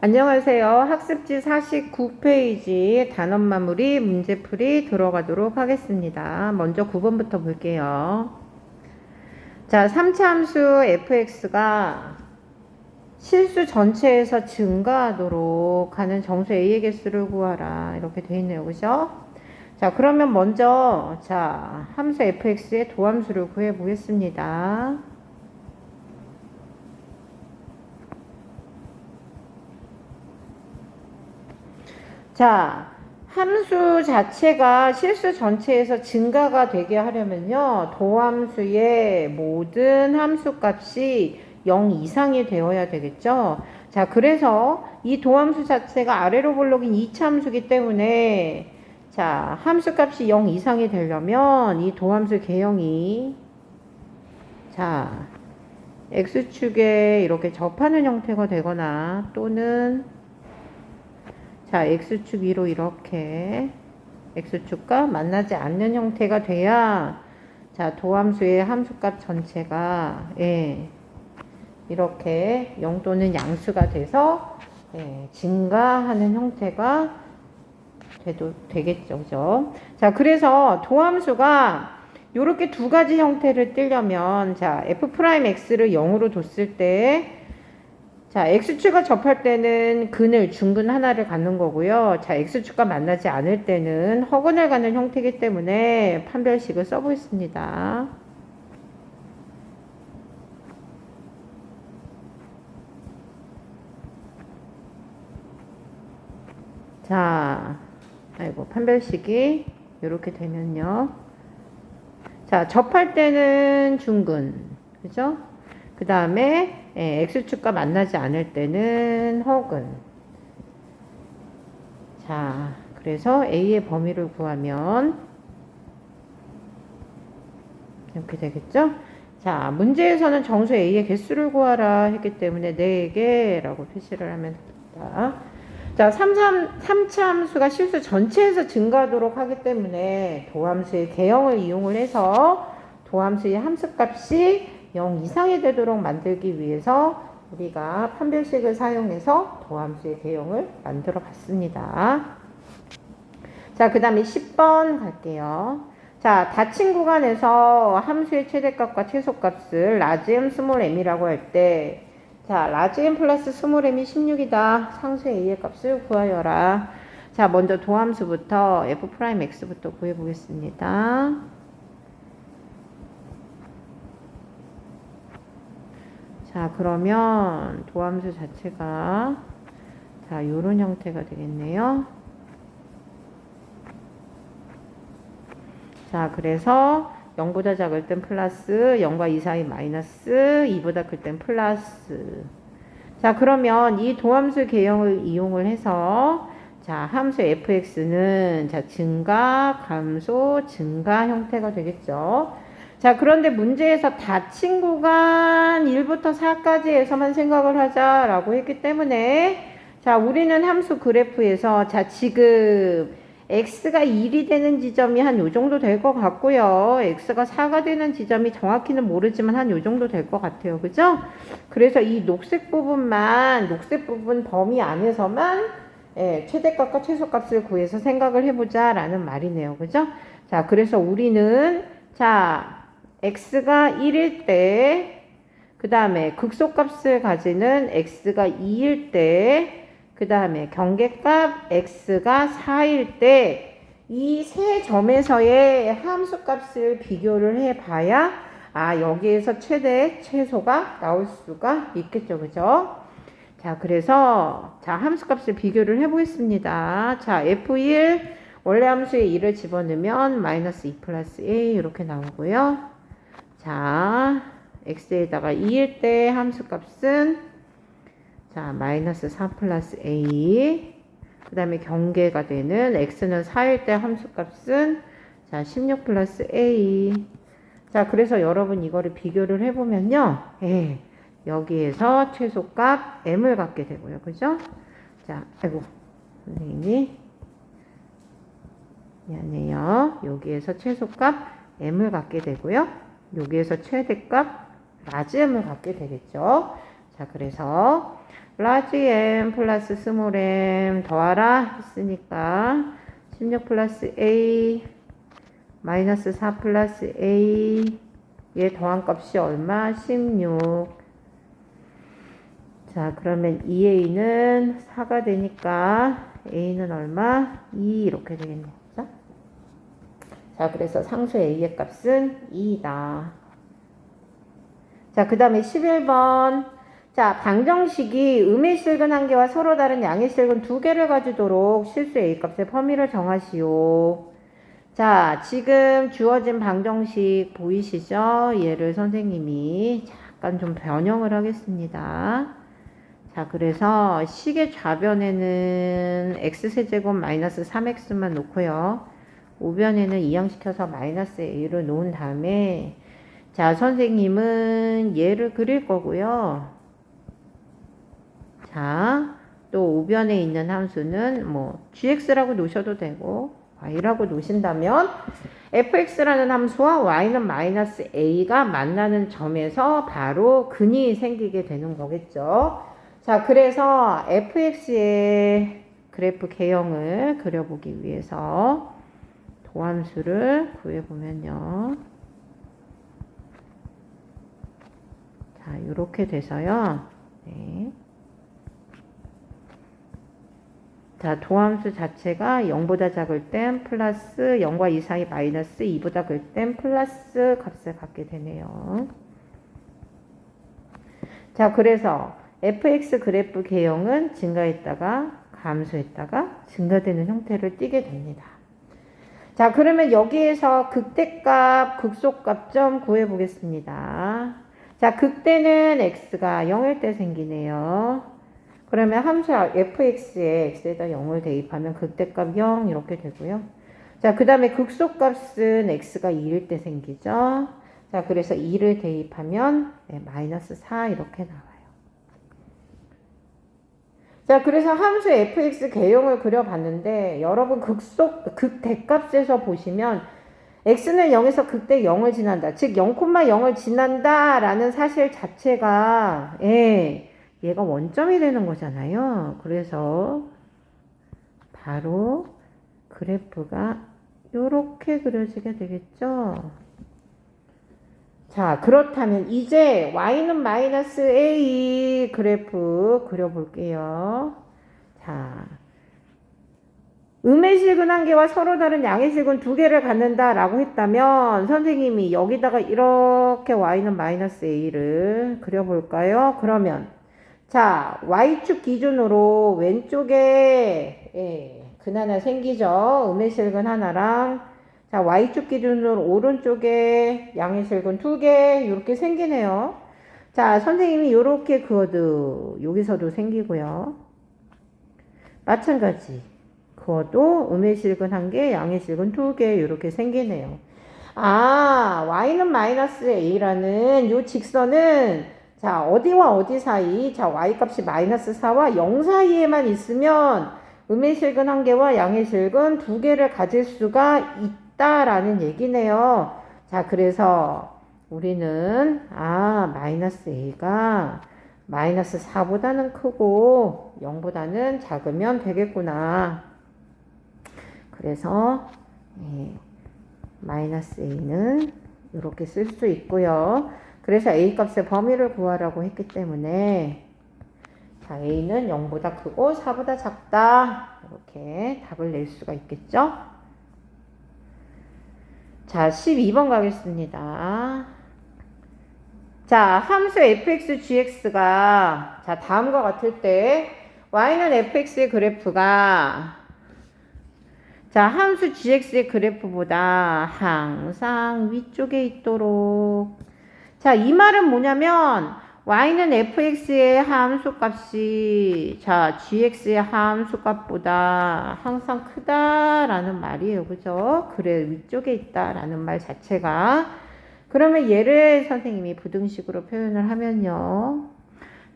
안녕하세요. 학습지 49페이지 단원 마무리 문제풀이 들어가도록 하겠습니다. 먼저 9번부터 볼게요. 자, 3차 함수 fx가 실수 전체에서 증가하도록 하는 정수 a의 개수를 구하라. 이렇게 돼 있네요. 그죠? 자, 그러면 먼저 자, 함수 fx의 도함수를 구해 보겠습니다. 자, 함수 자체가 실수 전체에서 증가가 되게 하려면요. 도함수의 모든 함수 값이 0 이상이 되어야 되겠죠. 자, 그래서 이 도함수 자체가 아래로 볼록인 2차 함수기 때문에 자, 함수 값이 0 이상이 되려면 이 도함수 개형이 자, x축에 이렇게 접하는 형태가 되거나 또는 자, x축 위로 이렇게 x축과 만나지 않는 형태가 돼야 자, 도함수의 함수값 전체가 예, 이렇게 0 또는 양수가 돼서 예, 증가하는 형태가 돼도 되겠죠. 그죠? 자, 그래서 도함수가 이렇게 두 가지 형태를 띄려면 자, f'x를 0으로 뒀을 때 자, x축과 접할 때는 근을 중근 하나를 갖는 거고요. 자, x축과 만나지 않을 때는 허근을 갖는 형태이기 때문에 판별식을 써보겠습니다. 자, 아이고, 판별식이 이렇게 되면요. 자, 접할 때는 중근. 그죠? 그 다음에 예, x축과 만나지 않을 때는 허근. 자, 그래서 a의 범위를 구하면 이렇게 되겠죠? 자, 문제에서는 정수 a의 개수를 구하라 했기 때문에 4개라고 표시를 하면 됩니다. 자, 3차, 3차 함수가 실수 전체에서 증가하도록 하기 때문에 도함수의 개형을 이용을 해서 도함수의 함수값이 0 이상이 되도록 만들기 위해서 우리가 판별식을 사용해서 도함수의 개형을 만들어 봤습니다. 자, 그 다음에 10번 갈게요. 자, 닫힌 구간에서 함수의 최대값과 최소값을 라지 m 스몰 m이라고 할 때, 자, 라지 m 플러스 스몰 m이 16이다. 상수 a의 값을 구하여라. 자, 먼저 도함수부터 f'x부터 구해보겠습니다. 자, 그러면 도함수 자체가 자, 요런 형태가 되겠네요. 자, 그래서 0보다 작을 땐 플러스, 0과 2 사이 마이너스, 2보다 클 땐 플러스. 자, 그러면 이 도함수 개형을 이용을 해서 자, 함수 fx는 자, 증가, 감소, 증가 형태가 되겠죠. 자, 그런데 문제에서 닫힌 구간 1부터 4까지에서만 생각을 하자라고 했기 때문에 자, 우리는 함수 그래프에서 자, 지금 x가 1이 되는 지점이 한 요 정도 될 것 같고요. x가 4가 되는 지점이 정확히는 모르지만 한 요 정도 될 것 같아요. 그죠? 그래서 이 녹색 부분만, 녹색 부분 범위 안에서만 예, 최대값과 최소값을 구해서 생각을 해보자 라는 말이네요. 그죠? 자, 그래서 우리는 자, x가 1일 때, 그 다음에 극소값을 가지는 x가 2일 때, 그 다음에 경계값 x가 4일 때, 이 세 점에서의 함수값을 비교를 해봐야, 아, 여기에서 최대, 최소가 나올 수가 있겠죠. 그죠? 자, 그래서, 자, 함수값을 비교를 해보겠습니다. 자, f1, 원래 함수에 2를 집어넣으면 마이너스 2 플러스 a 이렇게 나오고요. 자, x에다가 2일 때 함수값은 자, 마이너스 4 플러스 a 그 다음에 경계가 되는 x는 4일 때 함수값은 자, 16 플러스 a 자, 그래서 여러분 이거를 비교를 해보면요. 예, 여기에서 최소값 m을 갖게 되고요. 그죠? 자, 아이고, 선생님이 미안해요. 여기에서 최소값 m을 갖게 되고요. 여기에서 최대값 라지엠을 갖게 되겠죠. 자, 그래서 라지 m 플러스 스몰 m 더하라 했으니까 16 플러스 a 마이너스 4 플러스 a 얘 더한 값이 얼마? 16 자, 그러면 2a는 4가 되니까 a는 얼마? 2 이렇게 되겠네요. 자, 자 그래서 상수 a의 값은 2이다. 자, 그 다음에 11번. 자, 방정식이 음의 실근 한 개와 서로 다른 양의 실근 두 개를 가지도록 실수 a 값의 범위를 정하시오. 자, 지금 주어진 방정식 보이시죠? 얘를 선생님이 잠깐 좀 변형을 하겠습니다. 자, 그래서 식의 좌변에는 x세제곱 마이너스 3x만 놓고요. 우변에는 이항시켜서 마이너스 a를 놓은 다음에 자, 선생님은 얘를 그릴 거고요. 자, 또 우변에 있는 함수는 뭐 gx라고 놓으셔도 되고 y라고 놓으신다면 fx라는 함수와 y는 마이너스 a가 만나는 점에서 바로 근이 생기게 되는 거겠죠. 자, 그래서 fx의 그래프 개형을 그려보기 위해서 도함수를 구해보면요. 자, 이렇게 돼서요. 네. 자, 도함수 자체가 0보다 작을 땐 플러스 0과 2 사이 마이너스 2보다 클 땐 플러스 값을 갖게 되네요. 자, 그래서 fx 그래프 개형은 증가했다가 감소했다가 증가되는 형태를 띠게 됩니다. 자, 그러면 여기에서 극대값, 극소값 좀 구해 보겠습니다. 자, 극대는 x가 0일 때 생기네요. 그러면 함수 fx에 x에다 0을 대입하면 극대값 0 이렇게 되고요. 자, 그 다음에 극소값은 x가 2일 때 생기죠. 자, 그래서 2를 대입하면 네, 마이너스 4 이렇게 나와요. 자, 그래서 함수 fx 개형을 그려봤는데 여러분 극속 극대값에서 보시면 x는 0에서 극대 0을 지난다. 즉 0,0을 지난다라는 사실 자체가 예, 얘가 원점이 되는 거잖아요. 그래서 바로 그래프가 이렇게 그려지게 되겠죠. 자, 그렇다면 이제 y는 마이너스 a 그래프 그려볼게요. 자, 음의 실근 한 개와 서로 다른 양의 실근 두 개를 갖는다라고 했다면 선생님이 여기다가 이렇게 y는 마이너스 a를 그려볼까요? 그러면 자, y축 기준으로 왼쪽에 예, 근 하나 생기죠. 음의 실근 하나랑 자, y축 기준으로 오른쪽에 양의 실근 두개 이렇게 생기네요. 자, 선생님이 이렇게 그어도 여기서도 생기고요. 마찬가지. 그어도 음의 실근 한 개, 양의 실근 두개 이렇게 생기네요. 아, y는 마이너스 a라는 이 직선은 자, 어디와 어디 사이? 자, y값이 마이너스 4와 0 사이에만 있으면 음의 실근 한 개와 양의 실근 두 개를 가질 수가 있다 라는 얘기네요. 자, 그래서 우리는 아, 마이너스 a가 마이너스 4보다는 크고 0보다는 작으면 되겠구나. 그래서 예, 마이너스 a는 이렇게 쓸 수 있고요. 그래서 a 값의 범위를 구하라고 했기 때문에 자, a는 0보다 크고 4보다 작다. 이렇게 답을 낼 수가 있겠죠? 자, 12번 가겠습니다. 자, 함수 fx, gx가 자, 다음과 같을 때 y는 fx의 그래프가 자, 함수 gx의 그래프보다 항상 위쪽에 있도록 자, 이 말은 뭐냐면 y는 fx의 함수값이 자, gx의 함수값보다 항상 크다라는 말이에요. 그죠? 그래 위쪽에 있다라는 말 자체가 그러면 얘를 선생님이 부등식으로 표현을 하면요.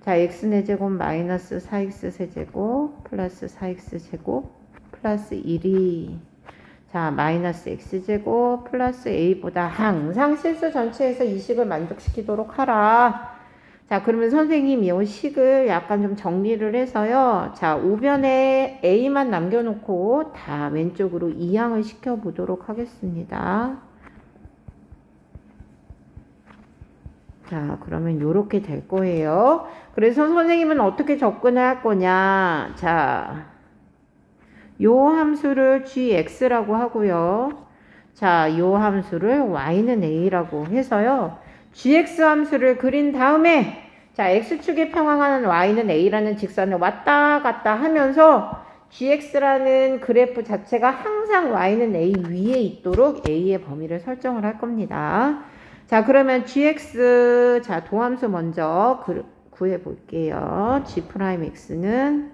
자, x네 제곱 마이너스 4x 세제곱 플러스 4x 제곱 플러스 1이 자, 마이너스 x제곱 플러스 a보다 항상 실수 전체에서 이 식을 만족시키도록 하라. 자, 그러면 선생님이 이 식을 약간 좀 정리를 해서요. 자, 우변에 A만 남겨놓고 다 왼쪽으로 이항을 시켜보도록 하겠습니다. 자, 그러면 요렇게 될 거예요. 그래서 선생님은 어떻게 접근을 할 거냐. 자, 요 함수를 gx라고 하고요. 자, 요 함수를 y는 a라고 해서요. gx 함수를 그린 다음에 자, x축에 평행하는 y는 a라는 직선을 왔다 갔다 하면서 gx라는 그래프 자체가 항상 y는 a 위에 있도록 a의 범위를 설정을 할 겁니다. 자, 그러면 gx 자, 도함수 먼저 그, 구해 볼게요. g'x는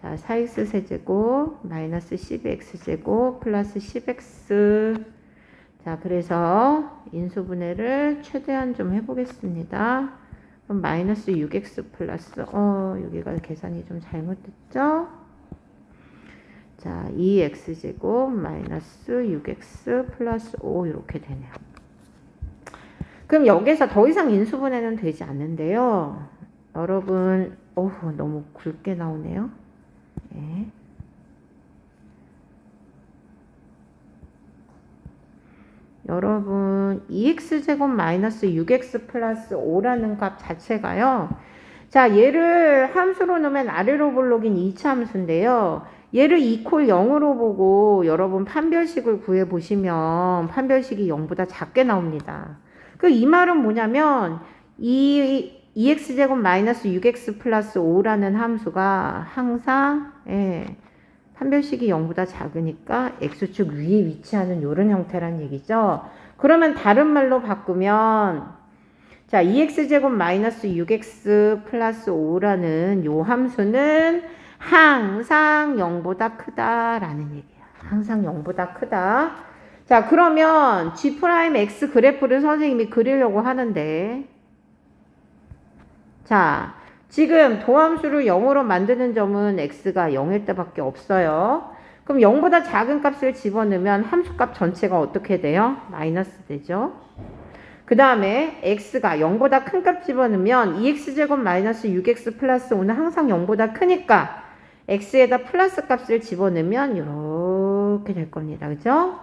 자, 4x 세제곱 마이너스 12x제곱 플러스 10x 자, 그래서 인수분해를 최대한 좀 해보겠습니다. 그럼 마이너스 6x 플러스 어, 여기가 계산이 좀 잘못됐죠? 자, 2x제곱 마이너스 6x 플러스 5 이렇게 되네요. 그럼 여기서 더 이상 인수분해는 되지 않는데요. 여러분, 어후, 너무 굵게 나오네요. 네. 여러분 2x제곱 마이너스 6x 플러스 5라는 값 자체가요. 자 얘를 함수로 넣으면 아래로 볼록인 2차 함수인데요. 얘를 2콜 0으로 보고 여러분 판별식을 구해 보시면 판별식이 0보다 작게 나옵니다. 그 이 말은 뭐냐면 이 2x제곱 마이너스 6x 플러스 5라는 함수가 항상 예, 판별식이 0보다 작으니까 x축 위에 위치하는 이런 형태란 얘기죠. 그러면 다른 말로 바꾸면 자 2x제곱 마이너스 6x 플러스 5라는 요 함수는 항상 0보다 크다라는 얘기야. 항상 0보다 크다. 자 그러면 g 프라임 x 그래프를 선생님이 그리려고 하는데 자, 지금 도함수를 0으로 만드는 점은 x가 0일 때밖에 없어요. 그럼 0보다 작은 값을 집어넣으면 함수값 전체가 어떻게 돼요? 마이너스 되죠. 그 다음에 x가 0보다 큰 값 집어넣으면 2x제곱 마이너스 6x 플러스 5는 항상 0보다 크니까 x에다 플러스 값을 집어넣으면 이렇게 될 겁니다. 그죠?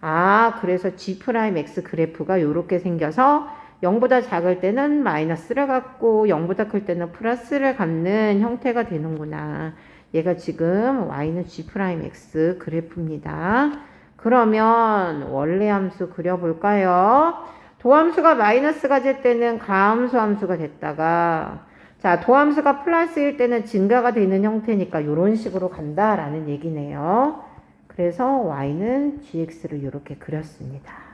아, 그래서 g 프라임 x 그래프가 이렇게 생겨서 0보다 작을 때는 마이너스를 갖고 0보다 클 때는 플러스를 갖는 형태가 되는구나. 얘가 지금 y는 g'x 그래프입니다. 그러면 원래 함수 그려볼까요? 도함수가 마이너스가 될 때는 가함수 함수가 됐다가 자 도함수가 플러스일 때는 증가가 되는 형태니까 이런 식으로 간다라는 얘기네요. 그래서 y는 gx를 이렇게 그렸습니다.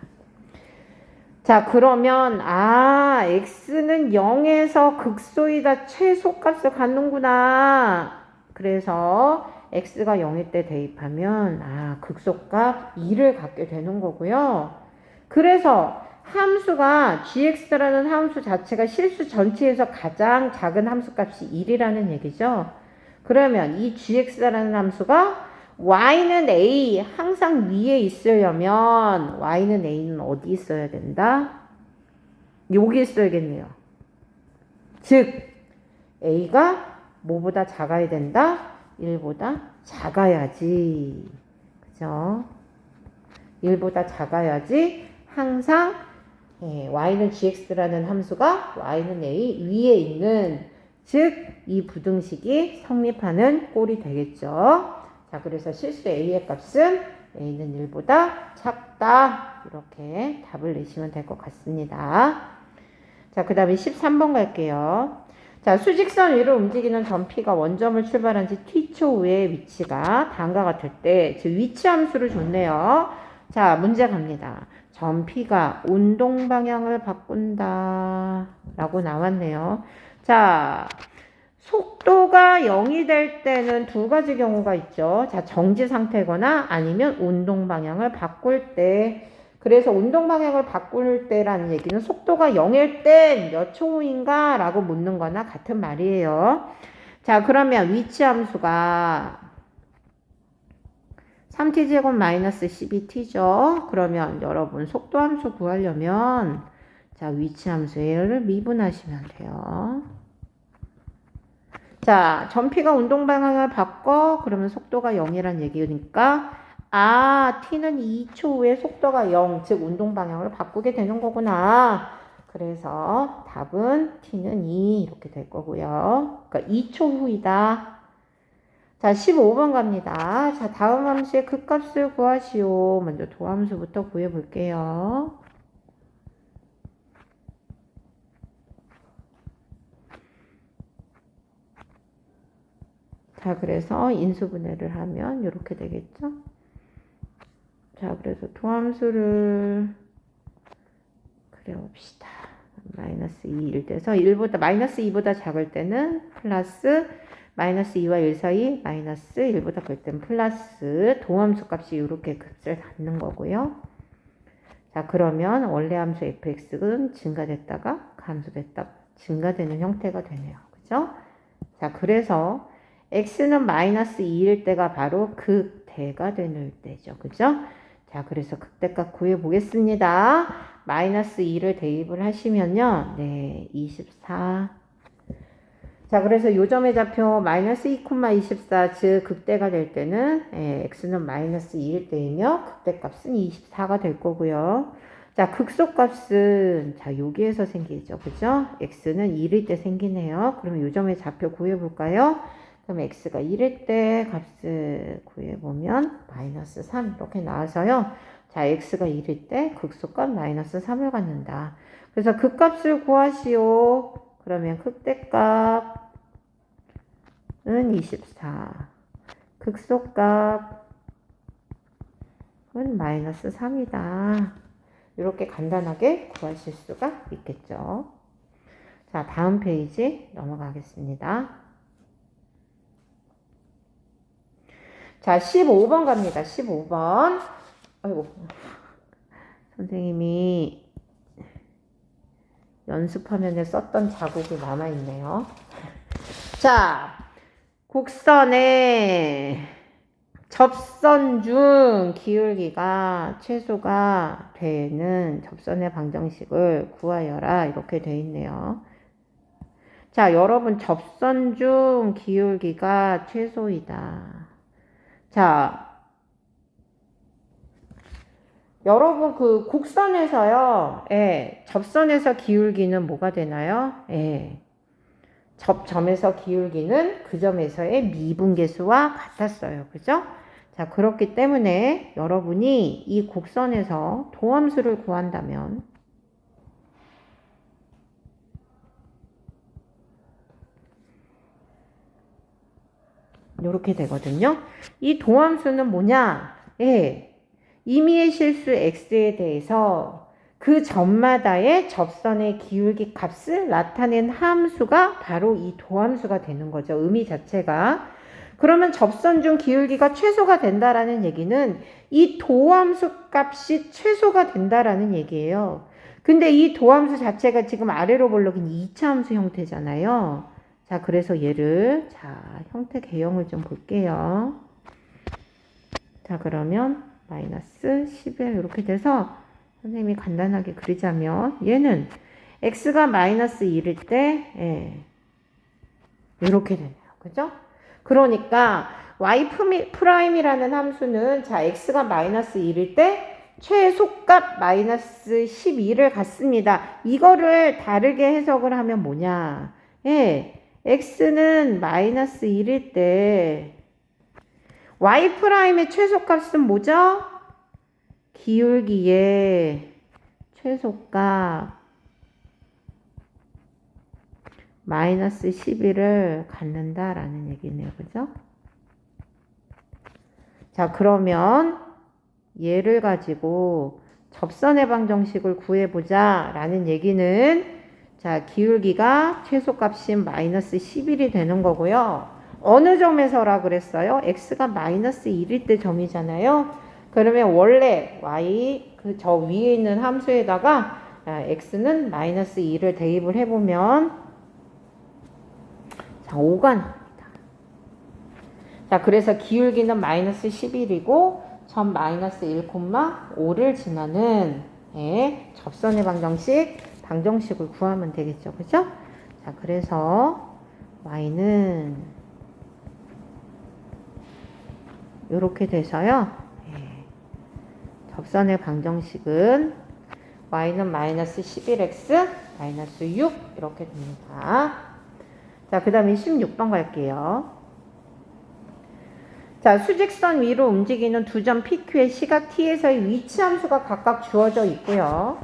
자, 그러면, 아, x는 0에서 극소이다 최소값을 갖는구나. 그래서 x가 0일 때 대입하면, 아, 극소값 2를 갖게 되는 거고요. 그래서 함수가 gx라는 함수 자체가 실수 전체에서 가장 작은 함수값이 1이라는 얘기죠. 그러면 이 gx라는 함수가 y는 a 항상 위에 있으려면 y는 a는 어디 있어야 된다? 여기 있어야겠네요. 즉 a가 뭐보다 작아야 된다? 1보다 작아야지. 그죠? 1보다 작아야지 항상 예, y는 gx라는 함수가 y는 a 위에 있는 즉 이 부등식이 성립하는 꼴이 되겠죠. 자, 그래서 실수 A의 값은 A는 1보다 작다. 이렇게 답을 내시면 될 것 같습니다. 자, 그 다음에 13번 갈게요. 자, 수직선 위로 움직이는 점피가 원점을 출발한 지 t초 후의 위치가 다음과 같을 때, 즉 위치 함수를 줬네요. 자, 문제 갑니다. 점피가 운동 방향을 바꾼다. 라고 나왔네요. 자, 속도가 0이 될 때는 두 가지 경우가 있죠. 자, 정지 상태거나 아니면 운동 방향을 바꿀 때. 그래서 운동 방향을 바꿀 때라는 얘기는 속도가 0일 때몇초 후인가? 라고 묻는 거나 같은 말이에요. 자, 그러면 위치 함수가 3t제곱 마이너스 12t죠. 그러면 여러분 속도 함수 구하려면 자, 위치 함수를 미분하시면 돼요. 자, 전피가 운동 방향을 바꿔. 그러면 속도가 0이란 얘기니까 아, t는 2초 후에 속도가 0, 즉 운동 방향을 바꾸게 되는 거구나. 그래서 답은 t는 2 이렇게 될 거고요. 그러니까 2초 후이다. 자, 15번 갑니다. 자, 다음 함수의 극값을 구하시오. 먼저 도함수부터 구해 볼게요. 자, 그래서 인수분해를 하면 이렇게 되겠죠? 자, 그래서 도함수를 그려봅시다. 마이너스 2일 때서 1보다 마이너스 2보다 작을 때는 플러스 마이너스 2와 1 사이 마이너스 1보다 클 때는 플러스 도함수 값이 이렇게 값을 갖는 거고요. 자, 그러면 원래 함수 fx는 증가됐다가 감소됐다 증가되는 형태가 되네요. 그죠? 자, 그래서 x는 마이너스 2일 때가 바로 극대가 되는 때죠. 그죠? 자, 그래서 극대값 구해 보겠습니다. 마이너스 2를 대입을 하시면요. 네, 24. 자, 그래서 요점의 좌표 마이너스 2,24, 즉 극대가 될 때는 예, x는 마이너스 2일 때이며 극대값은 24가 될 거고요. 자, 극소값은 자, 여기에서 생기죠. 그죠? x는 1일 때 생기네요. 그러면 요점의 좌표 구해 볼까요? 그럼 x가 1일 때 값을 구해보면 마이너스 3 이렇게 나와서요. 자, x가 1일 때 극소값 마이너스 3을 갖는다. 그래서 극값을 구하시오. 그러면 극대값은 24. 극소값은 마이너스 3이다. 이렇게 간단하게 구하실 수가 있겠죠. 자, 다음 페이지 넘어가겠습니다. 자, 15번 갑니다. 15번. 아이고. 선생님이 연습화면에 썼던 자국이 남아있네요. 자, 곡선에 접선 중 기울기가 최소가 되는 접선의 방정식을 구하여라. 이렇게 돼 있네요. 자, 여러분, 접선 중 기울기가 최소이다. 자, 여러분 그 곡선에서요, 예, 접선에서 기울기는 뭐가 되나요? 예, 접점에서 기울기는 그 점에서의 미분계수와 같았어요. 그죠? 자, 그렇기 때문에 여러분이 이 곡선에서 도함수를 구한다면 이렇게 되거든요. 이 도함수는 뭐냐? 예. 임의의 실수 x에 대해서 그 점마다의 접선의 기울기 값을 나타낸 함수가 바로 이 도함수가 되는 거죠. 의미 자체가. 그러면 접선 중 기울기가 최소가 된다라는 얘기는 이 도함수 값이 최소가 된다라는 얘기예요. 근데 이 도함수 자체가 지금 아래로 볼록인 2차 함수 형태잖아요. 자, 그래서 얘를, 자, 형태 개형을 좀 볼게요. 자, 그러면 마이너스 11 이렇게 돼서 선생님이 간단하게 그리자면 얘는 x가 마이너스 1일 때, 예, 이렇게 되네요. 그죠? 그러니까 y 프라임이라는 함수는 자, x가 마이너스 1일 때 최소값 마이너스 12를 갖습니다. 이거를 다르게 해석을 하면 뭐냐? 예, x는 마이너스 1일 때 y 프라임의 최소값은 뭐죠? 기울기의 최소값 마이너스 11을 갖는다라는 얘기네요. 그죠? 자, 그러면 얘를 가지고 접선의 방정식을 구해보자 라는 얘기는 자, 기울기가 최소값인 마이너스 11이 되는 거고요. 어느 점에서라 그랬어요? x가 마이너스 1일 때 점이잖아요. 그러면 원래 y 그 저 위에 있는 함수에다가 아, x는 마이너스 2를 대입을 해보면 자 5가 나옵니다. 자 그래서 기울기는 마이너스 11이고 점 마이너스 1,5를 지나는 예, 접선의 방정식 방정식을 구하면 되겠죠. 그죠? 자, 그래서 y는 이렇게 돼서요. 예. 접선의 방정식은 y는 마이너스 11x 마이너스 6 이렇게 됩니다. 자, 그 다음에 16번 갈게요. 자, 수직선 위로 움직이는 두 점 PQ의 시각 t에서의 위치 함수가 각각 주어져 있고요.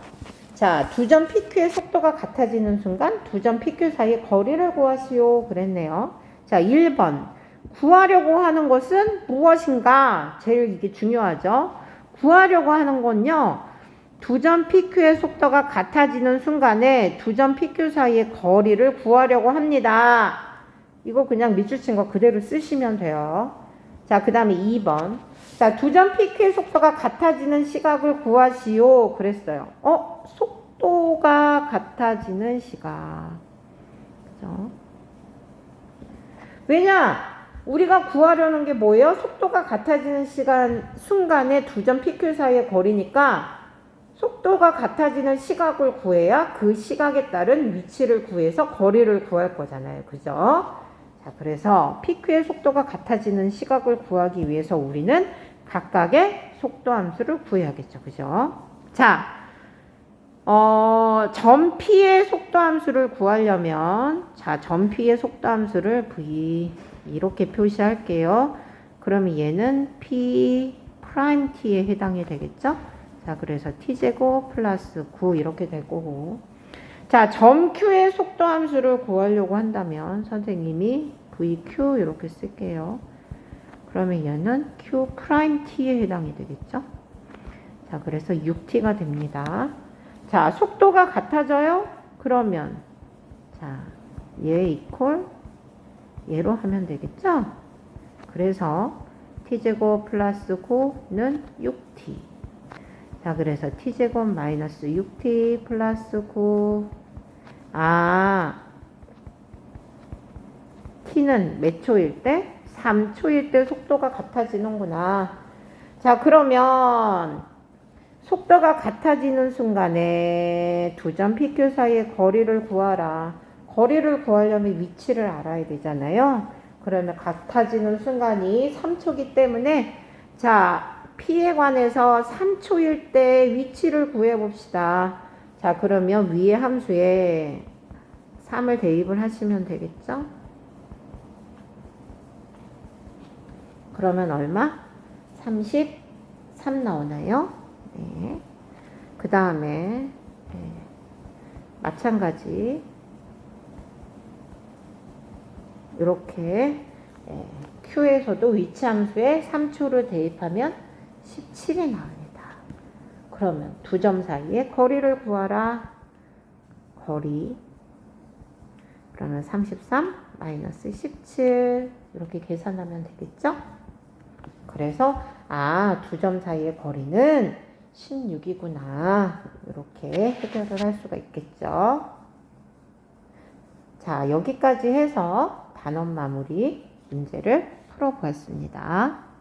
자, 두 점 PQ의 속도가 같아지는 순간 두 점 PQ 사이의 거리를 구하시오 그랬네요. 자, 1번. 구하려고 하는 것은 무엇인가? 제일 이게 중요하죠. 구하려고 하는 건요. 두 점 PQ의 속도가 같아지는 순간에 두 점 PQ 사이의 거리를 구하려고 합니다. 이거 그냥 밑줄 친 거 그대로 쓰시면 돼요. 자, 그 다음에 2번. 자, 두 점 PQ의 속도가 같아지는 시각을 구하시오. 그랬어요. 어? 속도가 같아지는 시각. 그죠? 왜냐? 우리가 구하려는 게 뭐예요? 속도가 같아지는 시간, 순간에 두 점 PQ 사이의 거리니까 속도가 같아지는 시각을 구해야 그 시각에 따른 위치를 구해서 거리를 구할 거잖아요. 그죠? 자, 그래서 PQ의 속도가 같아지는 시각을 구하기 위해서 우리는 각각의 속도 함수를 구해야겠죠. 그죠? 자, 어, 점 P의 속도 함수를 구하려면, 자, 점 P의 속도 함수를 V, 이렇게 표시할게요. 그러면 얘는 P 프라임 T에 해당이 되겠죠? 자, 그래서 T제곱 플러스 9 이렇게 될 거고. 자, 점 Q의 속도 함수를 구하려고 한다면 선생님이 VQ 이렇게 쓸게요. 그러면 얘는 Q 프라임 T에 해당이 되겠죠? 자, 그래서 6T가 됩니다. 자, 속도가 같아져요? 그러면 자, 얘 이퀄 얘로 하면 되겠죠? 그래서 t제곱 플러스 9는 6t. 자, 그래서 t제곱 마이너스 6t 플러스 9. 아, t는 몇 초일 때? 3초일 때 속도가 같아지는구나. 자, 그러면 속도가 같아지는 순간에 두 점 PQ 사이의 거리를 구하라. 거리를 구하려면 위치를 알아야 되잖아요. 그러면 같아지는 순간이 3초기 때문에 자, P에 관해서 3초일 때 위치를 구해 봅시다. 자, 그러면 위의 함수에 3을 대입을 하시면 되겠죠? 그러면 얼마? 33 나오나요? 네. 그 다음에 네. 마찬가지 이렇게 예, Q에서도 위치 함수에 3초를 대입하면 17이 나옵니다. 그러면 두 점 사이의 거리를 구하라. 거리 그러면 33 마이너스 17 이렇게 계산하면 되겠죠? 그래서 아, 두 점 사이의 거리는 16이구나. 이렇게 해결을 할 수가 있겠죠. 자, 여기까지 해서 단원 마무리 문제를 풀어보았습니다.